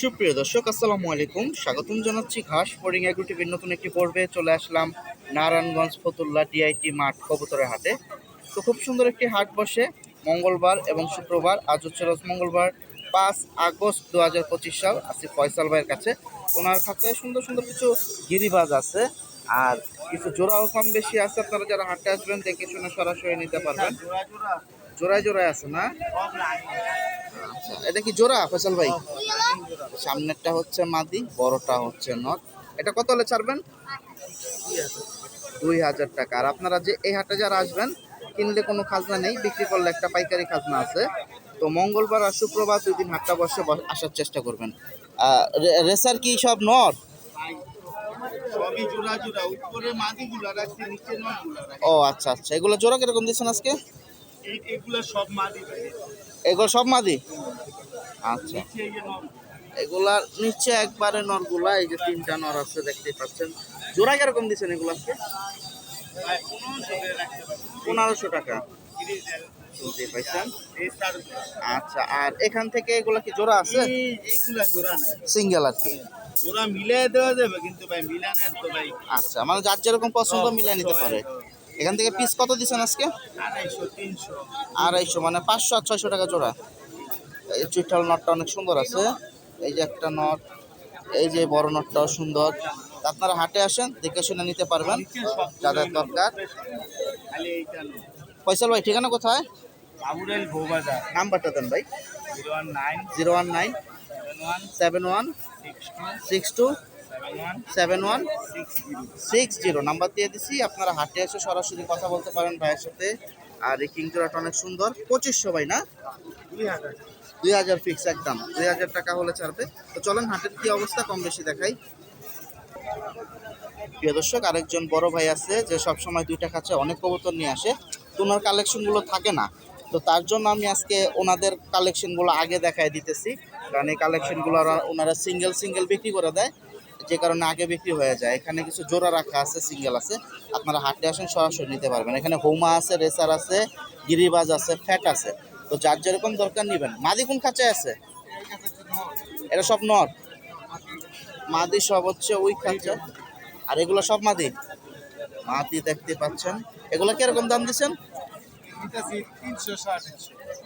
সুপ্রিয় দর্শক, আসসালামু আলাইকুম। স্বাগতম জানাচ্ছি ঘাস ফরিং এগ্রো টিভির নতুন একটি পর্বে। চলে আসলাম নারায়ণগঞ্জ ফতুল্লা ডিআইটি মাঠ কবুতরের হাটে। তো খুব সুন্দর একটি হাট বসে। মঙ্গলবার এবং শুক্রবার, আজ হচ্ছে মঙ্গলবার, পাঁচ আগস্ট দু হাজার পঁচিশ সাল। আছি ফয়সাল ভাইয়ের কাছে ওনার কাছে সুন্দর সুন্দর কিছু গিরিবাজ আছে। আর কিছু জোড়াও কম বেশি আছে। আপনারা যারা হাটে আসবেন, দেখে শুনে সরাসরি নিতে পারবেন। জোড়ায় জোড়ায় আছে না? আচ্ছা এটা কি জোড়া ফয়সাল ভাই? সামনেরটা হচ্ছে মাদি বড়টা হচ্ছে নট এটা কত হলে ছাড়বেন? দুই হাজার টাকা। আর আপনারা যে এই হাটে যারা আসবেন কিনলে কোনো খাজনা নেই বিক্রি করলে একটা পাইকারি খাজনা আছে। তো মঙ্গলবার আর শুক্রবার দুই দিন হাটটা বসে আসার চেষ্টা করবেন। রেসার কি সব নট ও আচ্ছা আচ্ছা। এগুলো জোড়া কীরকম দিচ্ছেন আজকে? এগুলো সব মাদি এগুলো সব মাদি? আচ্ছা। এগুলার নিচে একবারে নরগুলা এই যে তিনটা নর আছে দেখতেই পাচ্ছেন। জোড়া কীরকম দিচ্ছেন এগুলো আজকে? পনেরোশো টাকা। শুনতে পাইছেন আচ্ছা আর এখান থেকে এগুলো কি জোড়া আছে? সিঙ্গেল আর কি? জোড়া মিলে দেওয়া যাবে কিন্তু ভাই মিলানের তো ভাই আচ্ছা মানে যার যেরকম পছন্দ মিলাই নিতে পারে। এখান থেকে পিস কত দিচ্ছেন আজকে? আড়াইশো মানে পাঁচশো আর ছয়শো টাকা জোড়া। এই চুইঠাল নটটা অনেক সুন্দর আছে। এই যে একটা নট এই যে বড় নটটাও সুন্দর। আপনারা হাটে আসেন দেখে শুনে নিতে পারবেন যাদের দরকার। ফয়সাল ভাই ঠিকানা কোথায়? নাম্বারটা দেন ভাই। Zero one nine zero one nine seven one six two seven one six zero. Number দিয়ে দিছি, আপনারা হাটে এসে সরাসরি কথা বলতে পারেন ভাইয়ের সাথে। আর এই কিংজোড়াটা অনেক সুন্দর। পঁচিশশো ভাই, না? দুই হাজার ফিক্স একদম। দুই হাজার টাকা হলে ছাড়বে। তো চলেন, হাটের কি অবস্থা? কম বেশি দেখাই। প্রিয় দর্শক, আরেকজন বড় ভাই আছে যে সব সময় দুইটা কাছে অনেক কবুতর নিয়ে আসে। তো ওনার কালেকশনগুলো থাকে না। তো তার জন্য আমি আজকে ওনাদের কালেকশনগুলো আগে দেখাই দিতেছি। কারণ এই কালেকশনগুলো ওনারা সিঙ্গেল সিঙ্গেল বিক্রি করে দেয়। যে কারণে আগে বিক্রি হয়ে যায়। এখানে কিছু জোড়া রাখা আছে সিঙ্গেল আছে। আপনারা হাটে আসেন, সরাসরি নিতে পারবেন। এখানে হোমা আছে, রেসার আছে, গিরিবাজ আছে, ফ্যাট আছে। তো যার যেরকম দরকার নেবেন। মাদি কোন খাঁচায় আছে? এটা সব নর। মাদি সব হচ্ছে ওই খাঁচা। আর এগুলো সব মাদি? মাদি দেখতে পাচ্ছেন। এগুলো কীরকম দাম দিচ্ছেন?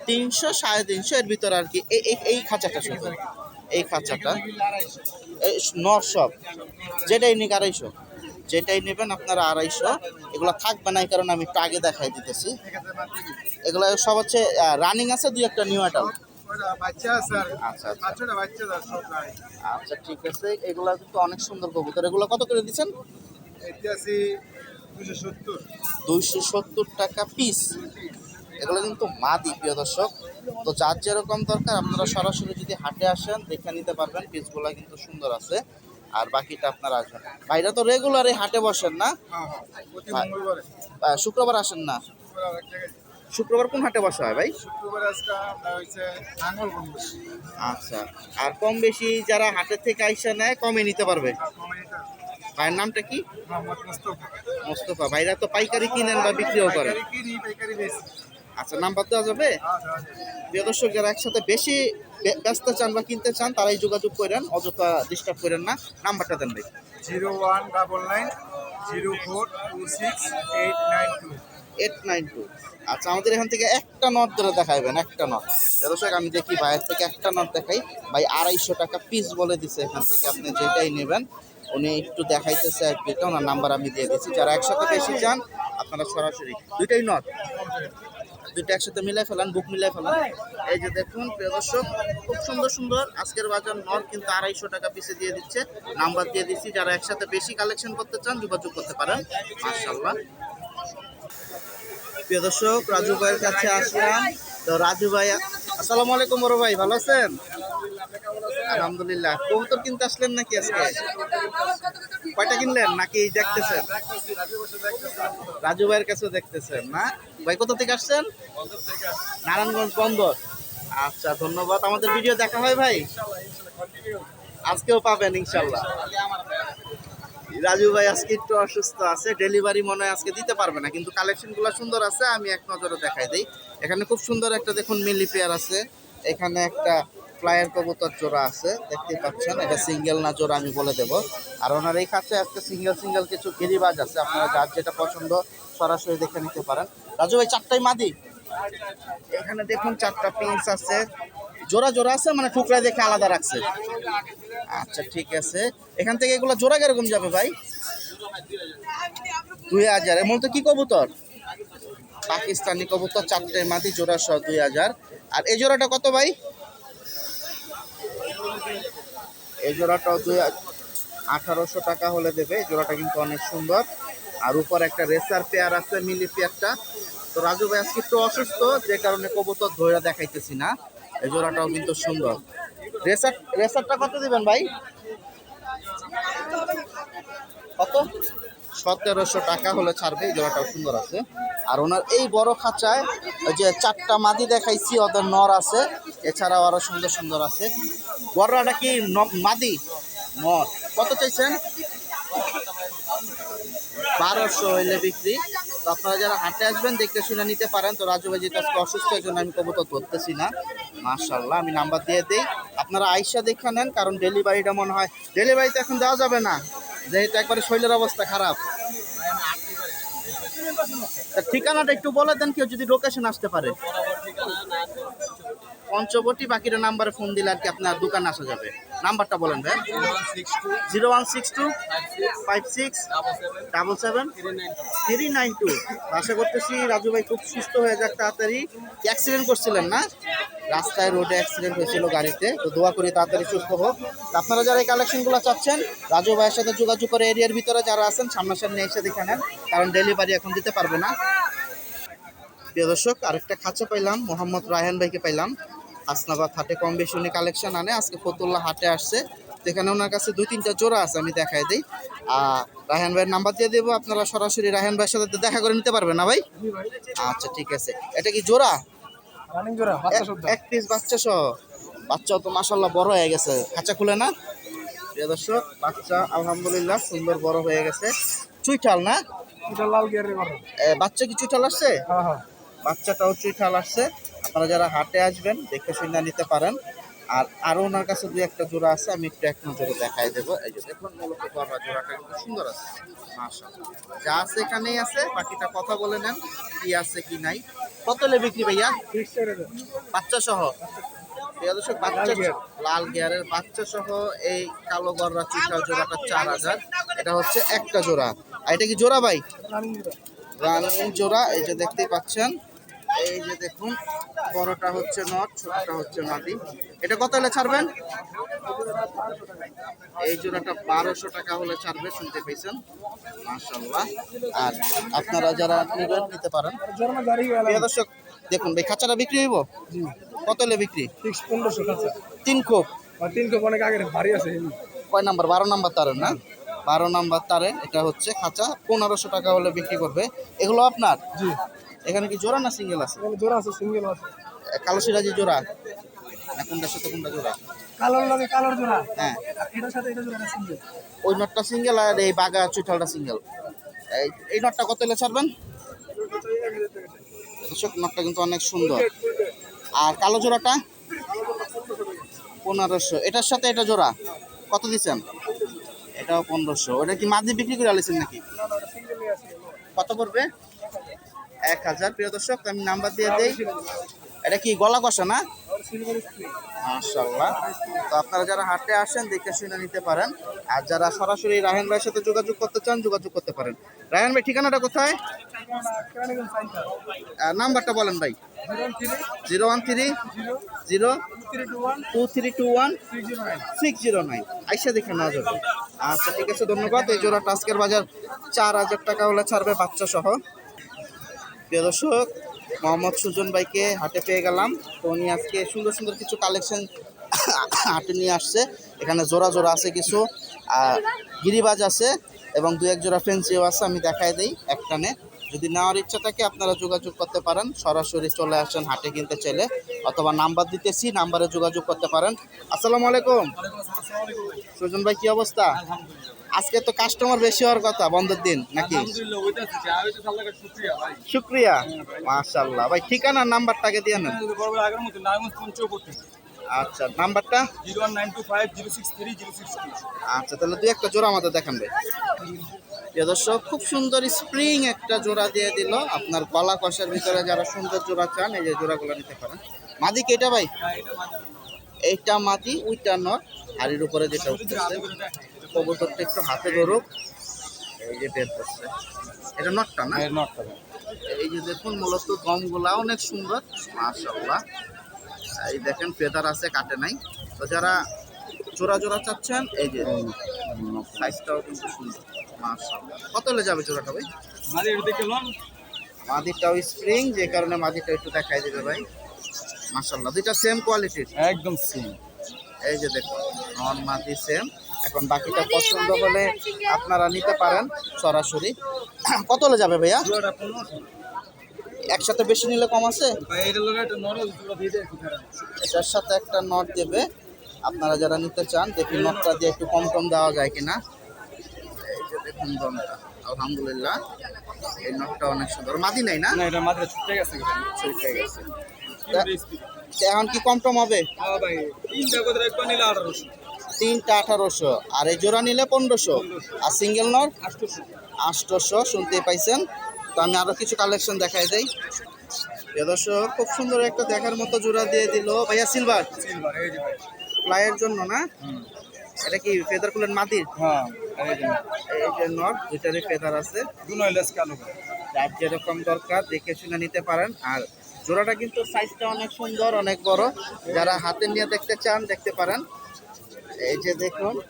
তিনশো সাড়ে তিনশো। এর ভিতরে আর কি। এই খাঁচাটা শুধু। এই খাঁচাটা। নর সব যেটাই নিক আড়াইশো। যেটাই নেবেন আপনারা আড়াইশো। এগুলো থাকবে না এই কারণে আমি একটু আগে দেখাই দিতেছি। এগুলো সব হচ্ছে রানিং আছে দুই একটা নিউ আর আচ্ছা আচ্ছা। আচ্ছা ঠিক আছে। এগুলো কিন্তু অনেক সুন্দর কবুতর। এগুলো কত করে দিচ্ছেন? দুইশো সত্তর। টাকা পিস এগুলো কিন্তু মাদি প্রিয় দর্শক। তো যার যেরকম দরকার আপনারা সরাসরি যদি হাটে আসেন দেখে নিতে পারবেন পিসগুলো কিন্তু সুন্দর আছে। আর বাকিটা আপনারা আসবেন। ভাইরা তো রেগুলার এই হাটে বসেন না? হ্যাঁ হ্যাঁ হ্যাঁ। শুক্রবার আসেন না? শুক্রবার কোন হাটে বসা হয় ভাই? শুক্রবার আজকে আচ্ছা আর কম বেশি যারা হাটের থেকে আইসা নেয় কমে নিতে পারবে? ভাইয়ের নামটা কি? মোস্তফা। ভাইরা তো পাইকারি কিনেন বা বিক্রিও করেন আচ্ছা নাম্বার দেওয়া যাবে। প্রিয় দর্শক যারা একসাথে বেশি ব্যস্ত চান বা কিনতে চান তারাই যোগাযোগ করেন অযথা ডিস্টার্ব করেন না। নাম্বারটা দেন ভাই। Zero one double nine zero four two six eight nine two. Eight nine two. আচ্ছা আমাদের এখান থেকে একটা নট ধরে দেখাইবেন একটা নট। দর্শক আমি দেখি ভাইয়ের থেকে একটা নট দেখাই। ভাই আড়াইশো টাকা পিস বলে দিছে এখান থেকে আপনি যেটাই নেবেন উনি একটু দেখাইতেছে আর ওনার নাম্বার আমি দিয়ে দিচ্ছি। যারা একসাথে বেশি চান আপনারা সরাসরি দুইটাই নট। দুইটা একসাথে মিলাই ফেলান, বুক মিলাই ফেলান। এই যে দেখুন, প্রিয় দর্শক, খুব সুন্দর সুন্দর। আজকের বাজার নর কিন্তু আড়াইশো টাকা পিসে দিয়ে দিচ্ছে। নাম্বার দিয়ে দিচ্ছি, যারা একসাথে বেশি কালেকশন করতে চান, যোগাযোগ করতে পারেন। মার্শাল্লাহ প্রিয় দর্শক, রাজু ভাইয়ের কাছে আসলাম। তো রাজু ভাই, আসসালামু আলাইকুম বড় ভাই, ভালো আছেন? আলহামদুলিল্লাহ। কবুতর কিনতে আসলেন নাকি আজকে? কয়টা কিনলেন? নাকি দেখতেছেন? রাজু ভাইয়ের কাছে দেখতেছেন, না? ভাই, কোথা থেকে আসছেন? নারায়ণগঞ্জ বন্দর। আচ্ছা ধন্যবাদ। আমাদের ভিডিও দেখা হয় ভাই? আজকেও পাবেন, ইনশাল্লাহ। রাজু ভাই আজকে একটু অসুস্থ আছে, ডেলিভারি মনে হয় আজকে দিতে পারবে না, কিন্তু কালেকশনগুলো সুন্দর আছে, আমি এক নজরে দেখাই দিই। এখানে খুব সুন্দর একটা দেখুন মিলি পেয়ার আছে। এখানে একটা ফ্লাইয়ের কবুতর জোড়া আছে দেখতে পাচ্ছেন এটা সিঙ্গেল না জোড়া আমি বলে দেব। আর ওনার এই কাছে আজকে সিঙ্গেল সিঙ্গেল কিছু গিরিবাজ আছে আপনারা যার যেটা পছন্দ সরাসরি দেখে নিতে পারেন। রাজু ভাই চারটাই মাদি? এখানে দেখুন চারটা পিন্স আছে। জোড়া জোড়া আছে মানে টুকরা দেখে আলাদা রাখছে? আচ্ছা ঠিক আছে। এখান থেকে এগুলো জোড়া কীরকম যাবে ভাই? দুই হাজার। এমন তো কি কবুতর? পাকিস্তানি কবুতর চারটে মাদি জোড়া সহ দুই হাজার। আর এই জোড়াটা কত ভাই? এই জোড়াটাও দুই আঠারোশো টাকা হলে দেবে, এই জোড়াটা কিন্তু অনেক সুন্দর। আর উপর একটা রেসার পেয়ার আছে, মিলি পেয়ারটা। তো রাজু ভাই, আজকে একটু অসুস্থ, যে কারণে কবুতর ধৈরা দেখাইতেছি না। এই জোড়াটাও কিন্তু সুন্দর। রেসার, রেসারটা কত দিবেন ভাই? কত? সতেরোশো টাকা হলে ছাড়বে, এই জোড়াটাও সুন্দর আছে। আর ওনার এই বড় খাঁচায় ওই যে চারটা মাদি দেখাইছি, ওদের নর আছে। এছাড়াও আরও সুন্দর সুন্দর আছে। বড়টা কি মাদি? নর কত চাইছেন? বারোশো হইলে বিক্রি। তো আপনারা যারা হাটে আসবেন দেখতে শুনে নিতে পারেন। তো রাজু অসুস্থ এর জন্য আমি কবুতর ধরতেছি না। মার্শাল্লাহ আমি নাম্বার দিয়ে দিই। আপনারা আইসা দেখে নেন, কারণ ডেলিভারিটা মনে হয় ডেলিভারিতে এখন দেওয়া যাবে না। যেহেতু একবারে শরীরের অবস্থা খারাপ। ঠিকানাটা একটু বলে দেন, কেউ যদি লোকেশন আসতে পারে। পঞ্চবটি বাকিটা নাম্বারে ফোন দিলে আর কি আপনার দোকানে আসা যাবে। নাম্বারটা বলেন ভাই। Zero one six two, five six, double seven, three nine two. আশা করতেছি রাজু ভাই খুব সুস্থ হয়ে যাক তাড়াতাড়ি। অ্যাক্সিডেন্ট করছিলেন না? রাস্তায় রোডে অ্যাক্সিডেন্ট হয়েছিল গাড়িতে। তো দোয়া করি তাড়াতাড়ি সুস্থ হোক। আপনারা যারা এই কালেকশনগুলো চাচ্ছেন, রাজু ভাইয়ের সাথে যোগাযোগ করে এরিয়ার ভিতরে যারা আছেন, সামনাসামনি এসে দেখে নেন। কারণ ডেলিভারি এখন দিতে পারবে না। প্রিয় দর্শক, আরেকটা খাঁচা পাইলাম। মোহাম্মদ রায়হান ভাইকে পাইলাম। হাসনাবাদ হাটে কম বেশি উনি কালেকশন আনে। আজকে ফতুল্লা হাটে আসছে। যেখানে ওনার কাছে দুই তিনটা জোড়া আছে আমি দেখাই দিই। আর রায়হান ভাইয়ের নাম্বার দিয়ে দেবো। আপনারা সরাসরি রায়হান ভাইয়ের সাথে দেখা করে নিতে পারবেন না ভাই? আচ্ছা ঠিক আছে। এটা কি জোড়া? এক- পিস বাচ্চা সহ। বাচ্চা তো মাসাল্লাহ বড় হয়ে গেছে। খাঁচা খুলে না? প্রিয় দর্শক বাচ্চা আলহামদুলিল্লাহ সুন্দর বড় হয়ে গেছে। চুইঠাল না? বাচ্চা কি চুইঠাল আসছে? হ্যাঁ হ্যাঁ। বাচ্চাটাও চুইঠাল আসছে। আপনারা যারা হাটে আসবেন, দেখে শুনে নিতে পারেন। আর আরও ওনার কাছে দুই একটা জোড়া আছে, আমি একটু এক নজরে দেখাই দেবো। এই যে দেখুন, মূলত গরবা জোড়াটা কিন্তু সুন্দর আছে। যা আছে এখানেই আছে, বাকিটা কথা বলে নেন, কি আছে, কি নাই। কত লে বিক্রি ভাইয়া? বাচ্চা সহ। লাল গিয়ারের বাচ্চা সহ এই কালো গররা চুইঠাল জোড়াটা চার হাজার। এটা হচ্ছে একটা জোড়া। আর এটা কি জোড়া ভাই? রানিং জোড়া রানিং জোড়া, এই যে দেখতেই পাচ্ছেন। এই যে দেখুন বড়টা হচ্ছে নট ছোটটা হচ্ছে মাটি। এটা কত হলে ছাড়বেন? এই জোড়াটা বারোশো টাকা হলে ছাড়বে শুনতে পেয়েছেন? মাশাল্লাহ আর আপনারা যারা নেবেন নিতে পারেন। দর্শক দেখুন ভাই খাঁচাটা বিক্রি হইব? কত হলে বিক্রি? পনেরোশো কাছে তিন খোপ? তিন কোপ অনেক আগের ভারী আছে। কয় নাম্বার? বারো নাম্বার তারের না? বারো নাম্বার তারে এটা হচ্ছে খাঁচা। পনেরোশো টাকা হলে বিক্রি করবে। এগুলো আপনার? জি। এখানে কি জোড়া না সিঙ্গেল আছে? এখানে জোড়া আছে সিঙ্গেল আছে। কালো সিরাজি জোড়া? না কোনটার সাথে কোনটা জোড়া? কালোর লাগে কালোর জোড়া। হ্যাঁ। এটার সাথে এটা জোড়া সিঙ্গেল। ওই নটটা সিঙ্গেল আর এই বাগা চুইঠালটা সিঙ্গেল। এই এই নটটা কত হলে ছাড়বেন? দর্শক নটটা কিন্তু অনেক সুন্দর। আর কালো জোড়াটা? পনেরোশো। এটার সাথে এটা জোড়া? কত দিচ্ছেন? এটাও পনেরোশো। ওটা কি মাঝে বিক্রি করে আলেছেন নাকি? কত পড়বে? এক হাজার। প্রিয় দর্শক, আমি নাম্বার দিয়ে দিই। এটা কি গলা কষা না? মাশাল্লাহ তো আপনারা যারা হাটে আসেন, দেখে শুনে নিতে পারেন। আর যারা সরাসরি রায়হান ভাইয়ের সাথে যোগাযোগ করতে চান, যোগাযোগ করতে পারেন। রায়হান ভাই, ঠিকানাটা কোথায়? নাম্বারটা বলেন ভাই। Zero one three, zero two three two one, six zero nine. আইসা দেখে নেওয়া যাবে। আচ্ছা ঠিক আছে, ধন্যবাদ। এই জোড়াটা টাস্কের বাজার চার হাজার টাকা হলে ছাড়বে বাচ্চা সহ প্রিয় দর্শক, মোহাম্মদ সুজন ভাইকে হাটে পেয়ে গেলাম। তো উনি আজকে সুন্দর সুন্দর কিছু কালেকশন হাটে নিয়ে আসছে। এখানে জোড়া জোড়া আছে কিছু, আর গিরিবাজ আছে এবং দু এক জোড়া ফেন্সিও আছে, আমি দেখাই দিই একটানে। যদি নেওয়ার ইচ্ছা থাকে, আপনারা যোগাযোগ করতে পারেন। সরাসরি চলে আসেন হাটে কিনতে চাইলে, অথবা নাম্বার দিতেছি, নাম্বারে যোগাযোগ করতে পারেন। আসসালামু আলাইকুম। সুজন ভাই, কি অবস্থা? আজকে তো কাস্টমার বেশি হওয়ার কথা বন্ধের দিন নাকি? শুক্রিয়া মাশাল্লাহ ভাই ঠিকানা নাম্বারটাকে দিয়ে নেন। আচ্ছা নাম্বারটা? Zero one nine two five zero six three zero six আচ্ছা তাহলে দুই একটা জোড়া আমাদের দেখান ভাই। প্রিয় দর্শক খুব সুন্দর স্প্রিং একটা জোড়া দিয়ে দিল। আপনার গলা কষার ভিতরে যারা সুন্দর জোড়া চান এই যে জোড়াগুলো নিতে পারেন। মাদি কি এটা ভাই? এইটা মাদি। উইটা নর হাড়ির উপরে যেটা উঠতেছে। কবুতরটা একটু হাতে ধরুক। এই যে বের করছে। এটা নটটা না? এই যে দেখুন মূলত দমগুলা অনেক সুন্দর। মাশাল্লাহ এই দেখেন ফেদার আছে কাটে নাই। তো যারা জোড়া জোড়া চাচ্ছেন এই যে সাইজটাও কিন্তু সুন্দর। মাশাল্লাহ কত হলে যাবে জোড়াটা ভাই? মানে এটা দেখে লোন। মাদিটাও স্প্রিং যে কারণে মাদিটা একটু দেখাই দেবে ভাই। মাশাল্লাহ দুইটা সেম কোয়ালিটির একদম সেম এই যে দেখুন নন মাদি সেম এখন বাকিটা পছন্দ হলে আপনারা নিতে পারেন সরাসরি। কত হলে যাবে ভাইয়া? একসাথে বেশি নিলে কম আছে? এটার সাথে একটা নট দেবে। আপনারা যারা নিতে চান দেখি নটটা দিয়ে একটু কম কম দেওয়া যায় কিনা। এই যে দেখুন দমটা আলহামদুলিল্লাহ। এই নটটা অনেক সুন্দর। মাদি নাই না? না এটা মাত্র ছুটে গেছে ছুটে গেছে। এখন কি কম টম হবে? ভাই তিনটা নিলে আঠারোশো। তিনটা আঠারোশো। আর এই জোড়া নিলে পনেরোশো। আর সিঙ্গেল আটশোশো আষ্টশো শুনতে পাইছেন? তো আমি আরও কিছু কালেকশন দেখাই দেই। দর্শক খুব সুন্দর একটা দেখার মতো জোড়া দিয়ে দিল ভাইয়া সিলভার। ফ্লাইয়ের জন্য না? এটা কি ফেদার কুলের মাটির? হ্যাঁ দুইটারই ফেদার আছে। দুনোই কালো যার যেরকম দরকার দেখে শুনে নিতে পারেন। আর জোড়াটা কিন্তু সাইজটা অনেক সুন্দর অনেক বড়। যারা হাতে নিয়ে দেখতে চান দেখতে পারেন। এই যে দেখুন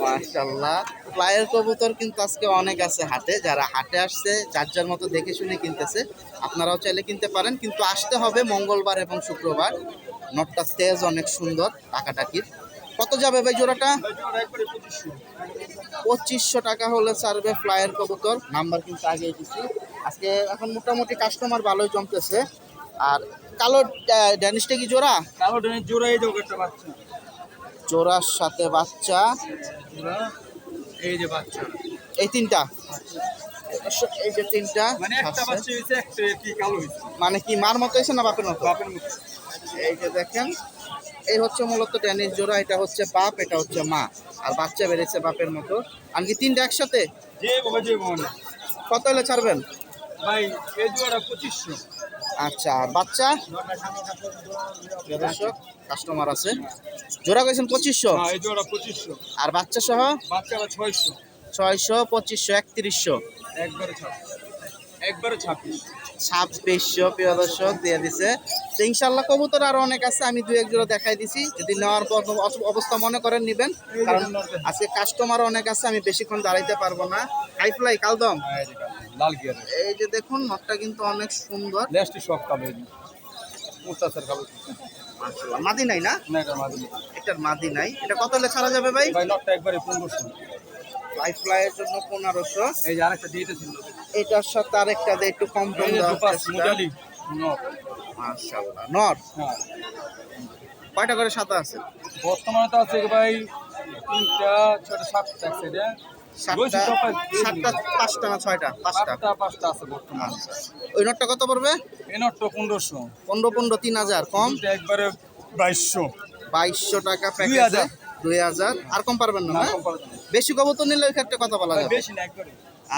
মাশাল্লাহ ফ্লাইয়ের কবুতর কিন্তু আজকে অনেক আছে হাটে, যারা হাটে আসছে, যার যার মতো দেখে শুনে কিনতেছে, আপনারাও চাইলে কিনতে পারেন, কিন্তু আসতে হবে মঙ্গলবার এবং শুক্রবার। নটটা তেজ অনেক সুন্দর, টাকাটাকির। কত যাবে ভাই জোড়াটা? পঁচিশশো টাকা হলে সার্ভে ফ্লাইয়ের কবুতর। নাম্বার কিন্তু আগে দিচ্ছি আজকে এখন মোটামুটি কাস্টমার ভালোই জমতেছে। আর কালো ড্যা- ড্যানিশটা কি জোড়া? কালো ডেনের জোড়া এই একটা বাচ্চা। জোড়ার সাথে বাচ্চা। এই যে বাচ্চা। এই তিনটা। এই যে তিনটা। মানে কি মানে কি মার মতো হয়েছে না বাপের মতো? বাপের এই যে দেখেন এই হচ্ছে মূলত ড্যানিশ জোড়া এটা হচ্ছে বাপ এটা হচ্ছে মা। আর বাচ্চা বেড়েছে বাপের মতো। আর কি তিনটা একসাথে? কত হলে ছাড়বেন? ভাই এই জোড়া পঁচিশশো। আচ্ছা আর বাচ্চা? কাস্টমার আছে। জোড়া কইছেন পঁচিশশো? হ্যাঁ আর বাচ্চা সহ ছয়শো। ছয়শো পঁচিশশো একত্রিশশো। একবারে ছাব্বিশ। ছাব্বিশশো প্রিয় দর্শক দিয়ে দিছে। তো ইনশাল্লাহ কবুতর আরও অনেক আছে আমি দু এক জোড়া দেখাই দিছি। যদি নেওয়ার পর অবস্থা মনে করেন নিবেন। কারণ আজকে কাস্টমার অনেক আছে আমি বেশিক্ষণ দাঁড়াইতে পারব না। হাই ফ্লাই কালদম? হ্যাঁ, এই যে দেখুন নটটা কিন্তু অনেক সুন্দর। মাদি নাই না? এটার মাদি নাই। এটা কত হলে ছাড়া যাবে ভাই? ভাই নটটা একবারে পনেরোশো। হাই ফ্লাইয়ের জন্য পনেরোশো। এই যে আরেকটা ছিল এটার সাথে আরেকটা দিয়ে একটু কম নট মাশাআল্লাহ নর। হ্যাঁ। কয়টা করে সাদা আছে? বর্তমানে তো আছে ভাই তিনটা ছটা সাতটা আছে এটা। সাতটা পাঁচটা না ছয়টা? পাঁচটা। পাঁচটা আছে বর্তমানে। আচ্ছা। ওই নোটটা কত পড়বে? এই নটটা পনেরোশো। পনেরো পনেরো তিন হাজার। কম? একবারে বাইশশো। বাইশশো টাকা হাজার। দুই হাজার। আর কম পারবেন না। বেশি কবুতর নিলে ওই ক্ষেত্রে কথা বলা যাবে।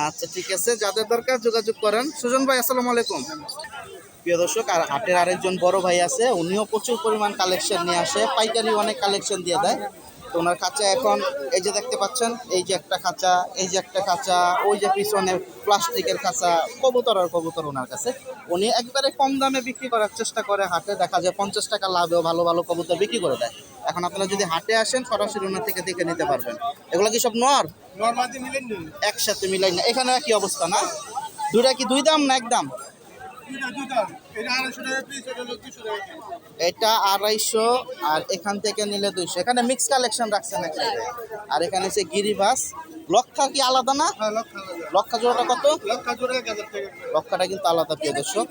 আচ্ছা ঠিক আছে যাদের দরকার যোগাযোগ করেন। সুজন ভাই আসসালাম আলাইকুম। প্রিয় দর্শক আর হাটের আরেকজন বড় ভাই আছে উনিও প্রচুর পরিমাণ কালেকশন নিয়ে আসে পাইকারি অনেক কালেকশন দিয়ে দেয়। তো ওনার খাঁচা এখন এই যে দেখতে পাচ্ছেন, এই যে একটা খাঁচা, এই যে একটা খাঁচা, ওই যে পিছনে প্লাস্টিকের খাঁচা, কবুতর আর কবুতর ওনার কাছে। উনি একবারে কম দামে বিক্রি করার চেষ্টা করে, হাটে দেখা যায় পঞ্চাশ টাকা লাভেও ভালো ভালো কবুতর বিক্রি করে দেয়। এখন আপনারা যদি হাটে আসেন, সরাসরি ওনার থেকে দেখে নিতে পারবেন। এগুলো কি সব নর? একসাথে মিলাই না এখানে কি অবস্থা না? দুইটা কি দুই দাম না এক দাম? এটা আড়াইশো আর এখান থেকে নিলে দুইশো। এখানে মিক্স কালেকশন রাখছেন একসাথে আর এখানে হচ্ছে গিরিবাস। লক্ষা কি আলাদা না? হ্যাঁ লক্ষা জোড়াটা কত? লক্ষাটা কিন্তু আলাদা প্রিয় দর্শক।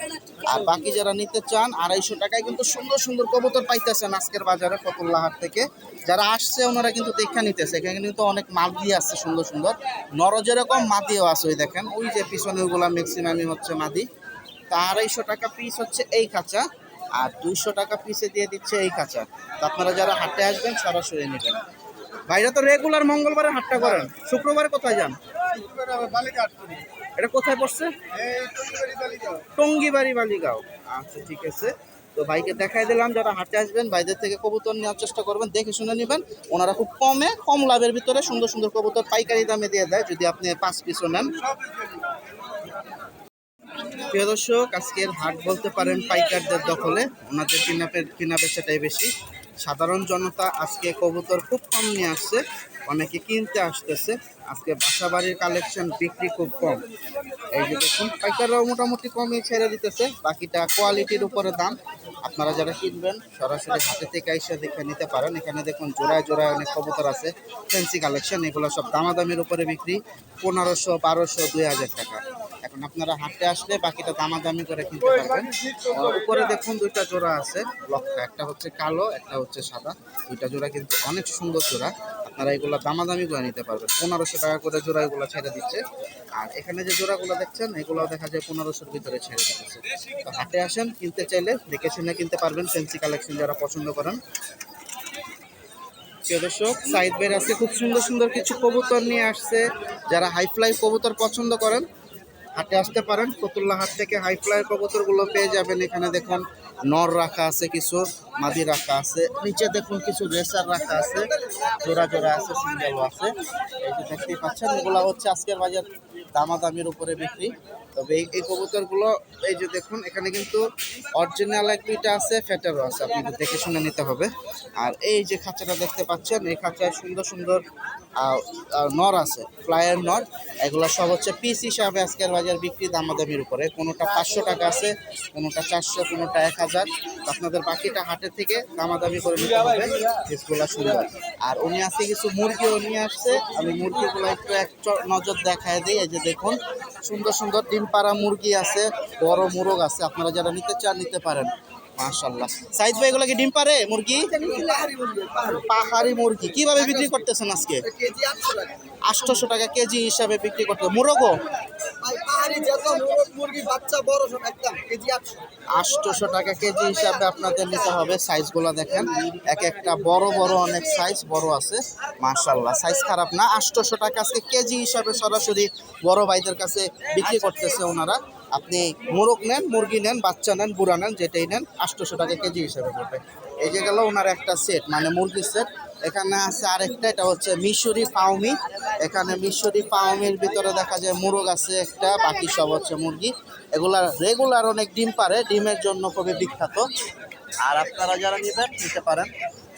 আর বাকি যারা নিতে চান আড়াইশো টাকায় কিন্তু সুন্দর সুন্দর কবুতর পাইতেছেন আজকের বাজারে ফতুল্লাহাট থেকে। যারা আসছে ওনারা কিন্তু দেখা নিতেছে। এখানে কিন্তু অনেক মাদি আছে সুন্দর সুন্দর। নর যেরকম মাদিও আছে ওই দেখেন। ওই যে পিছনে ওগুলা ম্যাক্সিমামই হচ্ছে মাদি। আড়াইশো টাকা পিস হচ্ছে এই খাঁচা, আর দুইশো টাকা পিসে দিয়ে দিচ্ছে এই কাঁচা তো আপনারা যারা হাটে আসবেন, সরাসরি নেবেন। বাইরে তো রেগুলার মঙ্গলবারে হাটটা করেন। শুক্রবারে কোথায় যান? এটা কোথায় পড়ছে? টঙ্গিবাড়ি বালিগাঁও। আচ্ছা ঠিক আছে। তো ভাইকে দেখাই দিলাম, যারা হাটে আসবেন বাইরের থেকে কবুতর নেওয়ার চেষ্টা করবেন, দেখে শুনে নেবেন। ওনারা খুব কমে, কম লাভের ভিতরে সুন্দর সুন্দর কবুতর পাইকারি দামে দিয়ে দেয়, যদি আপনি পাঁচ পিসও নেন। প্রিয় দর্শক, আজকের হাট বলতে পারেন পাইকারদের দখলে। ওনাদের কিনা কিনা বেচাটাই বেশি। সাধারণ জনতা আজকে কবুতর খুব কম নিয়ে আসছে। অনেকে কিনতে আসতেছে। আজকে বাসা বাড়ির কালেকশন বিক্রি খুব কম। এই যে দেখুন, পাইকাররাও মোটামুটি কমই ছেড়ে দিতেছে। বাকিটা কোয়ালিটির উপরে দাম। আপনারা যারা কিনবেন, সরাসরি হাতে থেকে এসে দেখে নিতে পারেন। এখানে দেখুন, জোড়ায় জোড়ায় অনেক কবুতর আছে। ফ্যান্সি কালেকশন এগুলো সব দামাদামির উপরে বিক্রি। পনেরোশো, বারোশো, দুই হাজার টাকা। এখন আপনারা হাটে আসলে বাকিটা দামাদামি করে কিনতে পারবেন। উপরে দেখুন দুইটা জোড়া আছে, লক্ষ্য, একটা হচ্ছে কালো, একটা হচ্ছে সাদা। দুইটা জোড়া কিন্তু অনেক সুন্দর জোড়া। আপনারা এগুলো দামাদামি করে নিতে পারবেন। পনেরোশো টাকা করে জোড়া এগুলো ছেড়ে দিচ্ছে। আর এখানে যে জোড়াগুলো দেখছেন এগুলো দেখা যায় পনেরোশোর ভিতরে ছেড়ে দিতেছে। তো হাটে আসেন, কিনতে চাইলে দেখে শুনে কিনতে পারবেন। ফ্যান্সি কালেকশন যারা পছন্দ করেন। দর্শক সাইড বের আছে খুব সুন্দর সুন্দর কিছু কবুতর নিয়ে আসছে। যারা হাই ফ্লাই কবুতর পছন্দ করেন হাটে আসতে পারেন। ফতুল্লা হাট থেকে হাই ফ্লাইয়ের কবুতরগুলো পেয়ে যাবেন এখানে দেখুন। নর রাখা আছে কিছু, মাদি রাখা আছে। নিচে দেখুন কিছু রেসার রাখা আছে। জোড়া জোড়া আছে সিঙ্গেলও আছে। এই যে দেখতেই পাচ্ছেন, এগুলো হচ্ছে আজকের বাজার দামাদামির উপরে বিক্রি। তবে এই কবুতরগুলো, এই যে দেখুন, এখানে কিন্তু অরিজিনাল এক দুইটা আছে ফ্যাটেরও আছে, আপনাকে দেখে শুনে নিতে হবে। আর এই যে খাঁচাটা দেখতে পাচ্ছেন, এই খাঁচায় সুন্দর সুন্দর নর আছে ফ্লায়ার নর। এগুলো সব হচ্ছে পিস হিসাবে আজকের বাজার বিক্রি দামাদামির উপরে। কোনোটা পাঁচশো টাকা আছে, কোনোটা চারশো, কোনোটা এক হাজার। আপনাদের বাকিটা হাটের থেকে দামাদামি করে নিতে হবে, পিসগুলো সুন্দর। আর উনি আছে কিছু মুরগিও নিয়ে আসছে, আমি মুরগিগুলো একটু এক নজর দেখায় দিই, এই যে দেখুন সুন্দর সুন্দর ডিম পাড়া মুরগি আছে, বড় মোরগ আছে, আপনারা যারা নিতে চান, নিতে পারেন। মাশাল্লাহ সাইজ কি ডিম মুরগি? পাহাড়ি মুরগি। বিক্রি করতেছেন আজকে? টাকা কেজি হিসাবে বিক্রি করতে আটশোশো টাকা কেজি হিসাবে আপনাদের নিতে হবে। সাইজগুলো দেখেন, এক একটা বড় বড় অনেক সাইজ, বড় আছে। মার্শাল্লাহ সাইজ খারাপ না। আটশোশো টাকা কেজি হিসাবে সরাসরি বড় ভাইদের কাছে বিক্রি করতেছে ওনারা। আপনি মোরগ নেন মুরগি নেন বাচ্চা নেন বুড়া নেন যেটাই নেন আটশোশো টাকা কেজি হিসেবে পড়বে। এই যে গেল ওনার একটা সেট মানে মুরগির সেট এখানে আছে আরেকটা এটা হচ্ছে মিশরি ফাউমি এখানে মিশরি ফাউমির ভিতরে দেখা যায় মুরগ আছে একটা বাকি সব হচ্ছে মুরগি। এগুলা রেগুলার অনেক ডিম পারে ডিমের জন্য খুবই বিখ্যাত। আর আপনারা যারা নেবেন নিতে পারেন।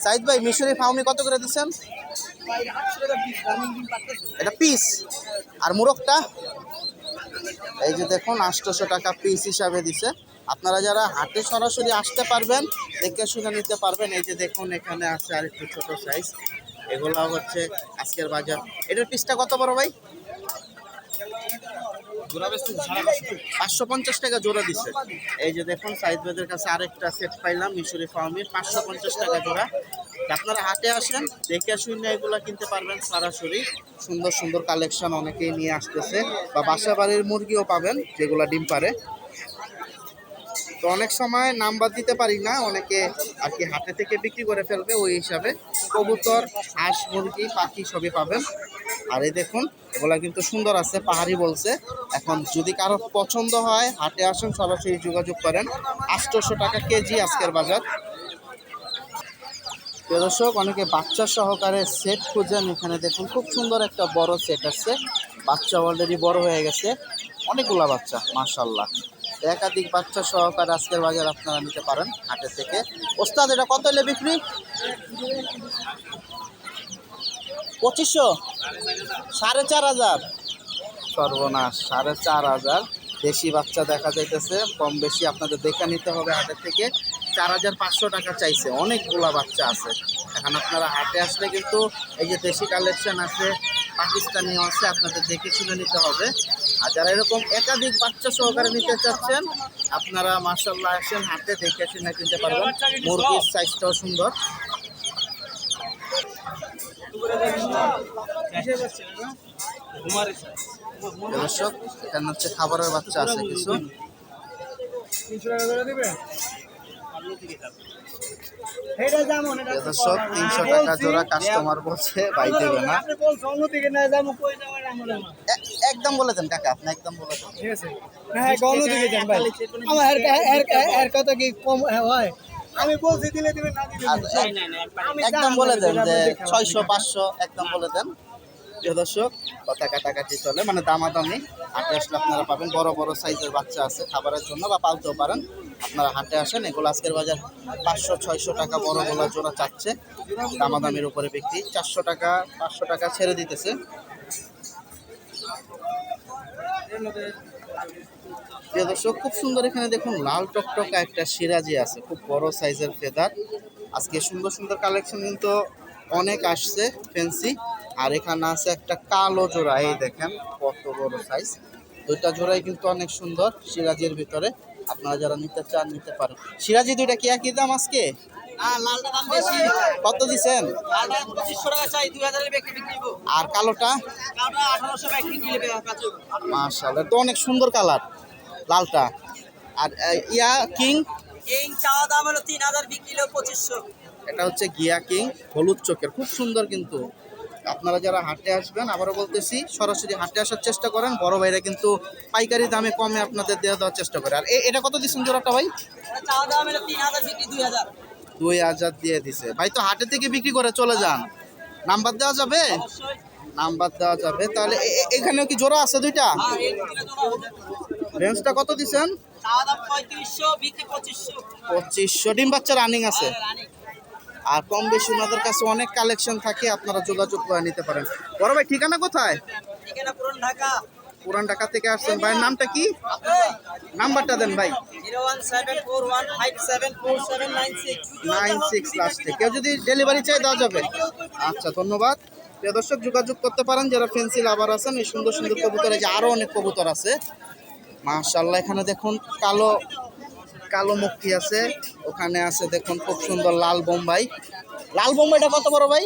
সাইদ ভাই মিশরি ফাউমি কত করে দিচ্ছেন? এটা পিস আর মুরগটা? এই যে দেখুন আটশোশো টাকা পিস হিসাবে দিছে। আপনারা যারা হাটে সরাসরি আসতে পারবেন, দেখে শুনে নিতে পারবেন। এই যে দেখুন, এখানে আছে আর একটু ছোটো সাইজ এগুলো হচ্ছে আজকের বাজার। এটার পিসটা কত বড় ভাই? পাঁচশো পঞ্চাশ টাকা জোড়া এই যে দেখুন কাছে আরেকটা সেট পাইলাম, মিশরি পাঁচশো পঞ্চাশ টাকা জোড়া। আপনারা আসেন, দেখে কিনতে পারবেন সরাসরি। সুন্দর সুন্দর কালেকশন অনেকেই নিয়ে আসতেছে। বা বাসা বাড়ির মুরগিও পাবেন, যেগুলা ডিম পারে। তো অনেক সময় নাম্বার দিতে পারি না, অনেকে আর কি হাটে থেকে বিক্রি করে ফেলবে ওই হিসাবে। কবুতর, হাঁস, মুরগি, পাখি সবই পাবেন। আর এই দেখুন, এগুলা কিন্তু সুন্দর আছে, পাহাড়ি বলছে। এখন যদি কারও পছন্দ হয়, হাটে আসুন, সরাসরি যোগাযোগ করেন। আটশোশো টাকা কেজি আজকের বাজার। দর্শক, অনেকে বাচ্চা সহকারে সেট খুঁজেন। এখানে দেখুন, খুব সুন্দর একটা বড় সেট আছে। বাচ্চা অলরেডি বড় হয়ে গেছে। অনেকগুলা বাচ্চা মাশাল্লাহ একাধিক বাচ্চা সহকারে আজকের বাজার আপনারা নিতে পারেন হাটের থেকে। ওস্তাদ, এটা কত এলে বিক্রি? পঁচিশশো? সাড়ে চার হাজার। সর্বনাশ, সাড়ে চার হাজার। দেশি বাচ্চা দেখা যাইতেছে, কম বেশি আপনাদের দেখে নিতে হবে হাটের থেকে। চার হাজার পাঁচশো টাকা চাইছে, অনেকগুলা বাচ্চা আছে। এখন আপনারা হাটে আসলে কিন্তু এই যে দেশি কালেকশন আছে পাকিস্তানিও আছে আপনাদের দেখে শুনে নিতে হবে। আর যারা এরকম একাধিক বাচ্চা সহকারে নিতে চাচ্ছেন, আপনারা মার্শাল্লাহ আসেন, হাতে দেখে শুনে কিনতে পারবেন। মুরগির সাইজটাও সুন্দর। দর্শক, এখানে হচ্ছে খাবারের বাচ্চা আছে কিছু। এটা যেমন এটা তিনশো টাকা জোড়া কাস্টমার বলছে ভাই দেবে না। এ- একদম বলে দেন কাকা আপনি একদম বলে দেন ঠিক আছে। না হ্যাঁ অন্যদিকে যান ভাই। আমার এর এর এর কথা কি কম হয় আমি বলছি দিলে দিবে না দিলে একদম বলে দেন যে ছয়শো পাঁচশো একদম বলে দেন প্রিয় দর্শক কথা কাটাকাটি চলে মানে দামাদামি। হাটে আপনারা পাবেন বড় বড় সাইজের বাচ্চা আছে খাবারের জন্য বা পালতেও পারেন। আপনারা হাটে আসেন, এগুলো আজকের বাজার পাঁচশো, ছয়শো টাকা বড় গোলা জোড়া চাচ্ছে। দামাদামির উপরে বিক্রি, চারশো টাকা, পাঁচশো টাকা ছেড়ে দিতেছে। প্রিয় দর্শক, খুব সুন্দর এখানে দেখুন, লাল টকটকা একটা সিরাজি আছে, খুব বড় সাইজের ফেদার। আজকে সুন্দর সুন্দর কালেকশন কিন্তু অনেক আসছে ফেন্সি আর এখানে আছে একটা কালো জোড়া, এই দেখেন কত বড় সাইজ। দুইটা জোড়াই কিন্তু অনেক সুন্দর, সিরাজির ভিতরে। আপনারা যারা নিতে চান নিতে পারেন। সিরাজি দুইটা কি একই দাম আজকে? কত দিছেন? আর কালোটা? মাশাআল্লাহ তো অনেক সুন্দর কালার লালটা। আর ইয়া কিং? এটা হচ্ছে গিয়া কিং হলুদ চোখের খুব সুন্দর কিন্তু। আপনারা যারা হাটে আসবেন আবারও বলতেছি সরাসরি হাটে আসার চেষ্টা করেন। বড় ভাইরা কিন্তু পাইকারি দামে কমে আপনাদের দেওয়া দেওয়ার চেষ্টা করে। আর এটা কত দিচ্ছেন জোড়াটা ভাই? দুই হাজার। দিয়ে দিছে। ভাই তো হাটে থেকে বিক্রি করে চলে যান। নাম্বার দেওয়া যাবে? নাম্বার দেওয়া যাবে। তাহলে এখানেও কি জোড়া আছে দুইটা? রেঞ্জটা কত দিচ্ছেন? পঁচিশশো। ডিম বাচ্চা রানিং আছে। আর কম বেশি ওনাদের কাছে অনেক কালেকশন থাকে আপনারা যোগাযোগ করে নিতে পারেন। বড় ভাই ঠিকানা কোথায়? পুরান ঢাকা। থেকে আসছেন। ভাইয়ের নামটা কি? নাম্বারটা দেন ভাই। Nine six. লাস্টে। কেউ যদি ডেলিভারি চাই দেওয়া যাবে। আচ্ছা ধন্যবাদ। প্রিয় দর্শক যোগাযোগ করতে পারেন। যারা ফেন্সি লাভার আছেন এই সুন্দর সুন্দর কবুতরে যে আরও অনেক কবুতর আছে। মাশাল্লাহ এখানে দেখুন কালো কালো মুক্তি আছে। ওখানে আছে দেখুন খুব সুন্দর লাল বোম্বাই। লাল বোম্বাইটা কত বড় ভাই?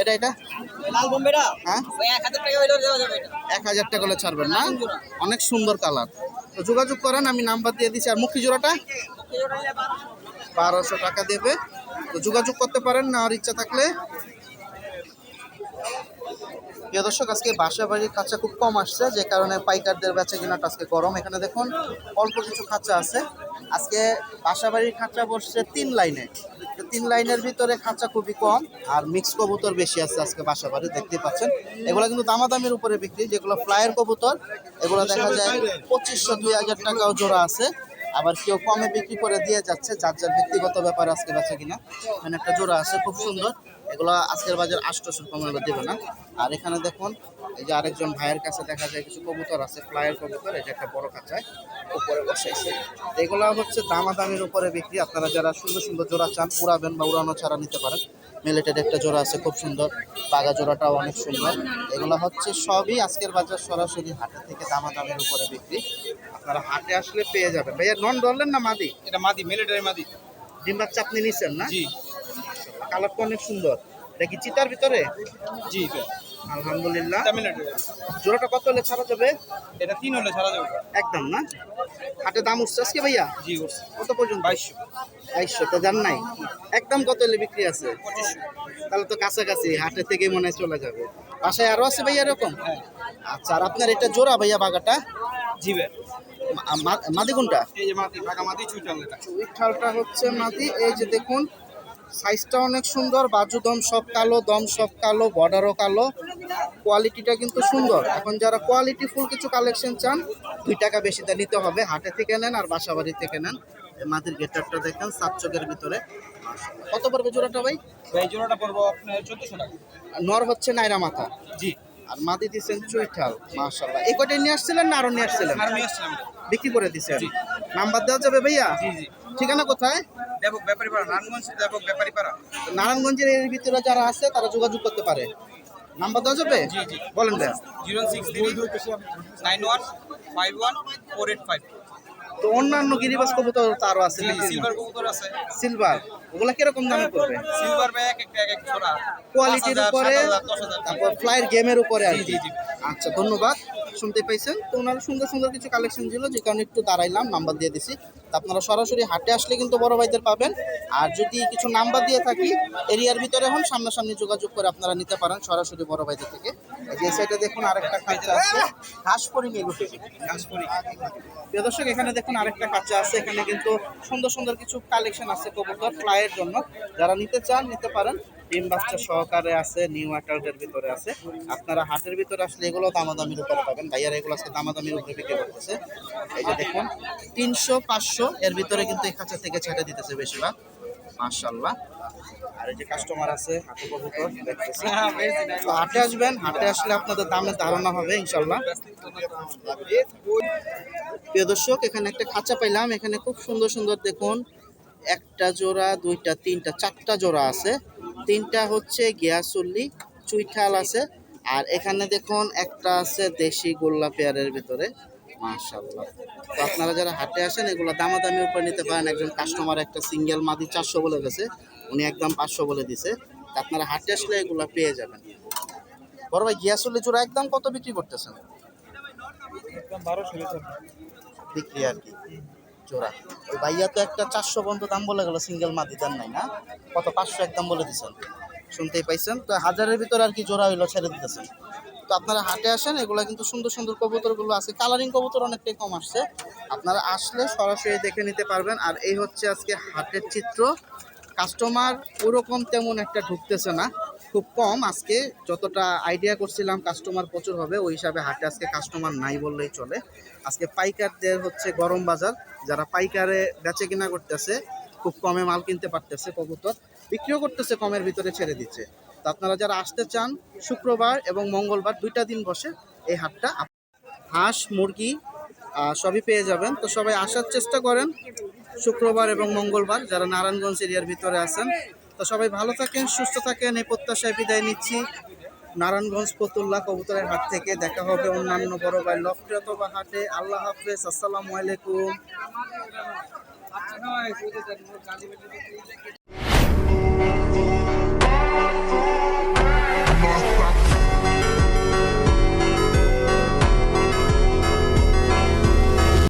এটা এটা? লাল বোম্বেটা হ্যাঁ? এক হাজার টাকা হলে ছাড়বেন না? অনেক সুন্দর কালার। তো যোগাযোগ করেন আমি নাম্বার দিয়ে দিচ্ছি। আর মুক্তি জোড়াটা? বারোশো টাকা দেবে। তো যোগাযোগ করতে পারেন নেওয়ার ইচ্ছা থাকলে। প্রিয় দর্শক, আজকে বাসা বাড়ির খাঁচা খুব কম আসছে, যে কারণে পাইকারদের বেচা কিনাটা আজকে গরম। এখানে দেখুন, অল্প কিছু খাঁচা আছে। আজকে বাসা বাড়ির খাঁচা বসছে তিন লাইনে। তিন লাইনের ভিতরে খাঁচা খুবই কম, আর মিক্স কবুতর বেশি আছে আজকে বাসা বাড়ি দেখতে পাচ্ছেন। এগুলো কিন্তু দামাদামির উপরে বিক্রি, যেগুলো ফ্লাইয়ের কবুতর, এগুলো দেখা যায় পঁচিশশো, দুই হাজার টাকাও জোড়া আছে। আবার কেউ কমে বিক্রি করে দিয়ে যাচ্ছে, যার যার ব্যক্তিগত ব্যাপার আজকে বেচা কিনা। এখানে একটা জোড়া আছে, খুব সুন্দর। এগুলো আজকের বাজার আষ্টশো কমে দেবে না। আর এখানে দেখুন এই যে আরেকজন ভাইয়ের কাছে দেখা যায় কিছু কবুতর আছে ফ্লাইয়ের কবুতর এটা একটা বড় খাঁচায় উপরে বসাইছে। এগুলো হচ্ছে দামা দামাদামির উপরে বিক্রি। আপনারা যারা সুন্দর সুন্দর জোড়া চান উড়াবেন বা উড়ানো ছাড়া নিতে পারেন। মিলেটেড একটা জোড়া আছে খুব সুন্দর। বাগা জোড়াটাও অনেক সুন্দর। এগুলো হচ্ছে সবই আজকের বাজার সরাসরি হাটে থেকে দামাদামির উপরে বিক্রি। আপনারা হাটে আসলে পেয়ে যাবেন। ভাইয়া নন ডরলেন না মাদি? এটা মাদি মিলিটারি মাদি। ডিম বাচ্চা আপনি নিচ্ছেন না? জি। কালারটা অনেক সুন্দর। এটা কি চিতার ভিতরে? জি আলহামদুলিল্লাহ। জোড়াটা কত হলে ছাড়া যাবে? এটা তিন হলে ছাড়া যাবে। একদম না? হাটে দাম উঠছে আজকে ভাইয়া? জি করছে কত পর্যন্ত? বাইশশো। বাইশশো তো জান নাই। একদম কত হলে বিক্রি আছে? তাহলে তো কাছাকাছি হাটে থেকে মনে হয় চলে যাবে। বাসায় আরও আছে ভাইয়া এরকম? হ্যাঁ। আচ্ছা আর আপনার এটা জোড়া ভাইয়া বাগাটা? জি ভাই। মাদি কোনটা? এই যে মাদি ফাঁকা মাদি চুইটাল এটা উইঠালটা হচ্ছে মাদি। এই যে দেখুন সাইজটা অনেক সুন্দর বাজু দম সব কালো দম সব কালো বর্ডারও কালো। কোয়ালিটিটা কিন্তু সুন্দর। এখন যারা কোয়ালিটি ফুল কিছু কালেকশন চান দুই টাকা বেশিতে নিতে হবে। হাটে থেকে নেন আর বাসা বাড়ি থেকে নেন। মাটির গেটারটা দেখেন সাত চোখের ভিতরে। কত পড়বে জোড়াটা ভাই? এই জোড়াটা পড়ব আপনার চোদ্দশো টাকা। নর হচ্ছে নাইরা মাথা। জি। আর মাদি দিচ্ছেন চুইঠাল মাশাল্লাহ এই কটাই নিয়ে আসছিলেন না আরও নিয়ে আসছিলেন। বিক্রি করে দিচ্ছেন। নাম্বার দেওয়া যাবে ভাইয়া? জি জি। ঠিকানা কোথায়? নারায়ণগঞ্জ নারায়ণগঞ্জের এর ভিতরে যারা আছে তারা যোগাযোগ করতে পারে। নাম্বার দেওয়া যাবে? জি, জি। বলেন ভাইয়া। Zero six nine one five one four eight five. তো অন্যান্য গিরিবাস কবুতর তো আরও আছে সিলভার কবুতর আছে। সিলভার। ওগুলা কীরকম দামে পড়বে? সিলভার ব্যাগ এক একটা এক কোয়ালিটির উপরে। তারপর ফ্লাইয়ের গেমের উপরে আর কি। জি, জি। আচ্ছা ধন্যবাদ। শুনতে পাইছেন। তো ওনার সুন্দর সুন্দর কিছু কালেকশন ছিল যে কারণে একটু দাঁড়াইলাম নাম্বার দিয়ে দিছি। তো আপনারা সরাসরি হাটে আসলে কিন্তু বড় ভাইদের পাবেন। আর যদি কিছু নাম্বার দিয়ে থাকি এরিয়ার ভিতরে হন সামনাসামনি যোগাযোগ করে আপনারা নিতে পারেন সরাসরি বড় ভাইদের থেকে। যে সাইডে দেখুন আরেকটা খাঁচা আছে। ঘাস পরি মেগুটি প্রিয় দর্শক এখানে দেখুন আরেকটা কাঁচা আছে। এখানে কিন্তু সুন্দর সুন্দর কিছু কালেকশন আছে কবুতর ফ্লাইয়ের জন্য। যারা নিতে চান নিতে পারেন। ডিম বাচ্চা সহকারে আছে নিউ অ্যাডাল্টের ভিতরে আছে। আপনারা হাটের ভিতরে আসলে এগুলো দামাদামির উপরে পাবেন। ভাইয়ারা এগুলো আজকে দামাদামির উপরে বিক্রি করতেছে। এই যে দেখুন, তিনশো, পাঁচশো, এর ভিতরে কিন্তু এই খাঁচা থেকে ছেড়ে দিতেছে বেশিরভাগ। মার্শাল্লাহ আর এই যে কাস্টমার আছে, হাটে হাটে আসবেন, হাটে আসলে আপনাদের দামের ধারণা হবে ইনশাল্লাহ প্রিয় দর্শক, এখানে একটা খাঁচা পাইলাম। এখানে খুব সুন্দর সুন্দর দেখুন, একটা জোড়া, দুইটা, তিনটা, চারটা জোড়া আছে। তিনটা হচ্ছে গিয়াসুল্লি চুইঠাল আছে। আর এখানে দেখুন একটা আছে দেশি গোল্লা পেয়ারের ভিতরে। মাশাল্লাহ তো আপনারা যারা হাটে আসেন এগুলো দামাদামি উপরে নিতে পারেন। একজন কাস্টমার একটা সিঙ্গেল মাদি চারশো বলে গেছে উনি একদম পাঁচশো বলে দিছে। তো আপনারা হাটে আসলে এগুলো পেয়ে যাবেন। বড় ভাই গিয়াসুল্লি জোড়া একদম কত বিক্রি করতেছেন? বিক্রি আর কি। জোড়া। ওই ভাইয়া তো একটা চারশো পর্যন্ত দাম বলে গেল সিঙ্গেল মাদি দেন নাই না? কত, পাঁচশো একদম বলে দিচ্ছেন শুনতেই পাইছেন? তো হাজারের ভিতরে আর কি জোড়া হইল ছেড়ে দিতেছেন। তো আপনারা হাটে আসেন, এগুলো কিন্তু সুন্দর সুন্দর কবুতরগুলো আছে। কালারিং কবুতর অনেকটাই কম আসছে। আপনারা আসলে সরাসরি দেখে নিতে পারবেন। আর এই হচ্ছে আজকে হাটের চিত্র। কাস্টমার ওরকম তেমন একটা ঢুকতেছে না। খুব কম। আজকে যতটা আইডিয়া করছিলাম কাস্টমার প্রচুর হবে, ওই হিসাবে হাটে আজকে কাস্টমার নাই বললেই চলে। আজকে পাইকারদের হচ্ছে গরম বাজার। যারা পাইকারে বেচে কিনা করতেছে, খুব কমে মাল কিনতে পারতেছে কবুতর। বিক্রিও করতেছে, কমের ভিতরে ছেড়ে দিচ্ছে। তো আপনারা যারা আসতে চান, শুক্রবার এবং মঙ্গলবার দুইটা দিন বসে এই হাটটা হাঁস, মুরগি সবই পেয়ে যাবেন। তো সবাই আসার চেষ্টা করেন শুক্রবার এবং মঙ্গলবার। যারা নারায়ণগঞ্জ এরিয়ার ভিতরে আছেন তো সবাই ভালো থাকেন, সুস্থ থাকেন, এই প্রত্যাশায় বিদায় নিচ্ছি। নারায়ণগঞ্জ ফতুল্লা কবুতরের হাট থেকে দেখা হবে অন্যান্য বড় ভাই লফটে বা হাটে। আল্লাহ হাফেজ, আসসালামু আলাইকুম।